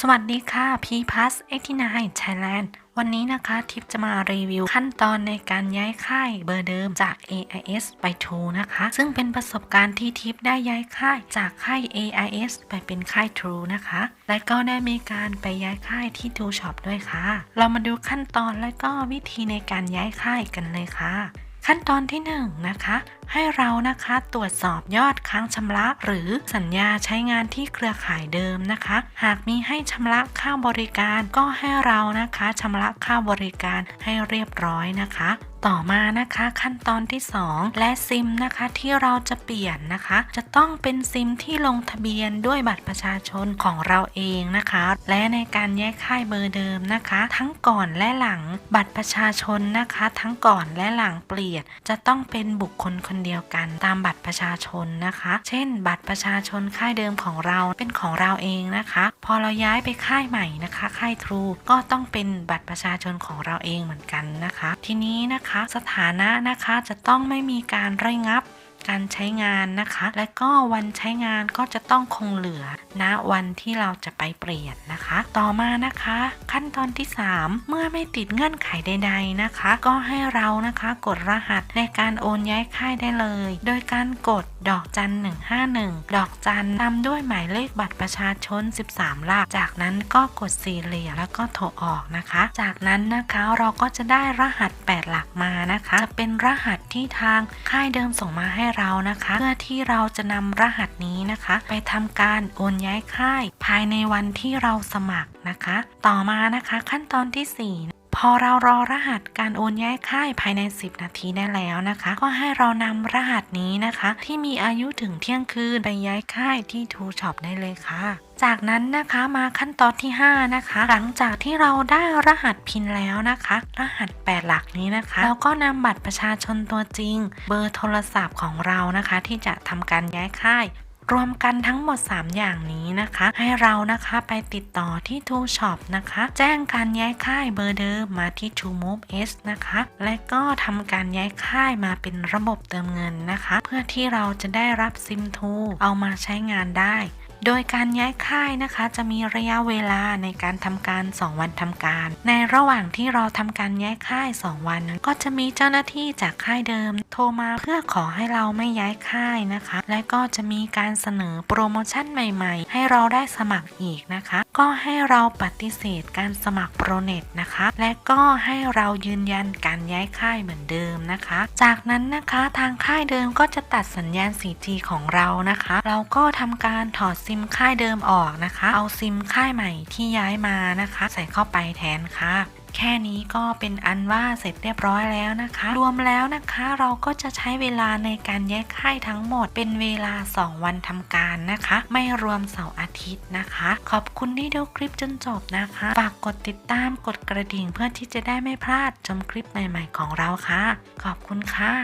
สวัสดีค่ะ P Plus 89 Thailand วันนี้นะคะทิปจะมารีวิวขั้นตอนในการย้ายค่ายเบอร์เดิมจาก AIS ไป True นะคะ ซึ่งเป็นประสบการณ์ที่ทิปได้ย้ายค่ายจากค่าย AIS ไปเป็นค่าย True นะคะ และก็ได้มีการไปย้ายค่ายที่ True Shop ด้วยค่ะ เรามาดูขั้นตอนและก็วิธีในการย้ายค่ายกันเลยค่ะ ขั้นตอนที่1นงนะคะให้เรานะคะตรวจสอบยอดค้างชำระหรือสัญญาใช้งานที่เครือข่ายเดิมนะคะ หากมีให้ชำระค่าบริการก็ให้เรานะคะชำระค่าบริการให้เรียบร้อยนะคะ ต่อมานะคะขั้นตอนที่ 2 และซิมนะคะที่เราจะเปลี่ยนนะคะ จะต้องเป็นซิมที่ลงทะเบียนด้วยบัตรประชาชนของเราเองนะคะ และในการแยกค่ายเบอร์เดิมนะคะ ทั้งก่อนและหลังบัตรประชาชนนะคะ ทั้งก่อนและหลังเปลี่ยนจะต้องเป็นบุคคลคนเดียวกันตามบัตรประชาชนนะคะ เช่น บัตรประชาชนค่ายเดิมของเราเป็นของเราเองนะคะ พอเราย้ายไปค่ายใหม่นะคะ ค่ายทรูก็ต้องเป็นบัตรประชาชนของเราเองเหมือนกันนะคะ ทีนี้นะคะสถานะนะคะจะต้องไม่มีการระงับ การใช้งานนะคะ และก็วันใช้งานก็จะต้องคงเหลือณวันที่เราจะไปเปลี่ยนนะคะ ต่อมานะคะ ขั้นตอนที่ 3 เมื่อไม่ติดเงื่อนไขใด ๆนะคะ ก็ให้เรานะคะกดรหัสในการโอนย้ายค่ายได้เลย โดยการกดดอกจัน 151 ดอกจันตามด้วยหมายเลขบัตรประชาชน 13 หลัก จากนั้นก็กดสี่เหลี่ยมแล้วก็โทรออกนะคะ จากนั้นนะคะเราก็จะได้รหัส 8 หลักมานะคะ จะเป็นรหัสที่ทางค่ายเดิมส่งมาให้เรานะคะ เพื่อที่เราจะนำรหัสนี้นะคะ ไปทำการโอนย้ายค่าย ภายในวันที่เราสมัครนะคะ ต่อมานะคะขั้นตอนที่ 4 อเรารอรหัสการโอนย้ายค่ายภายใน 10 นาทีได้แล้วนะคะ ก็ให้เรานำรหัสนี้นะคะ ที่มีอายุถึงเที่ยงคืนไปย้ายค่ายที่ทูช็อปได้เลยค่ะจากนั้นนะคะมาขั้นตอนที่ 5 นะคะ หลังจากที่เราได้รหัสพินแล้วนะคะ รหัส 8 หลักนี้นะคะ เราก็นำบัตรประชาชนตัวจริง เบอร์โทรศัพท์ของเรานะคะ ที่จะทำการย้ายค่าย รวมกันทั้งหมด 3 อย่างนี้นะคะ ให้เรานะคะไปติดต่อที่ True Shop นะคะ แจ้งการย้ายค่ายเบอร์เดิมมาที่ True Move S นะคะ และก็ทำการย้ายค่ายมาเป็นระบบเติมเงินนะคะ เพื่อที่เราจะได้รับซิมทูเอามาใช้งานได้ โดยการย้ายค่ายนะคะ จะมีระยะเวลาในการทำการ 2 วันทำการ ในระหว่างที่เราทำการย้ายค่าย 2 วัน ก็จะมีเจ้าหน้าที่จากค่ายเดิม โทรมาเพื่อขอให้เราไม่ย้ายค่ายนะคะ และก็จะมีการเสนอโปรโมชั่นใหม่ ๆ ให้เราได้สมัครอีกนะคะ ก็ให้เราปฏิเสธการสมัครโปรเน็ตนะคะ และก็ให้เรายืนยันการย้ายค่ายเหมือนเดิมนะคะ จากนั้นนะคะทางค่ายเดิมก็จะตัดสัญญาณ 4G ของเรานะคะ เราก็ทำการถอดซิมค่ายเดิมออกนะคะ เอาซิมค่ายใหม่ที่ย้ายมานะคะ ใส่เข้าไปแทนค่ะ แค่นี้ก็เป็นอันว่าเสร็จเรียบร้อยแล้วนะคะ รวมแล้วนะคะเราก็จะใช้เวลาในการแยกค่ายทั้งหมด เป็นเวลา 2 วันทำการนะคะ ไม่รวมเสาร์อาทิตย์นะคะ ขอบคุณที่ดูคลิปจนจบนะคะฝากกดติดตามกดกระดิ่งเพื่อที่จะได้ไม่พลาดชมคลิปใหม่ ๆ ของเราค่ะ ขอบคุณค่ะ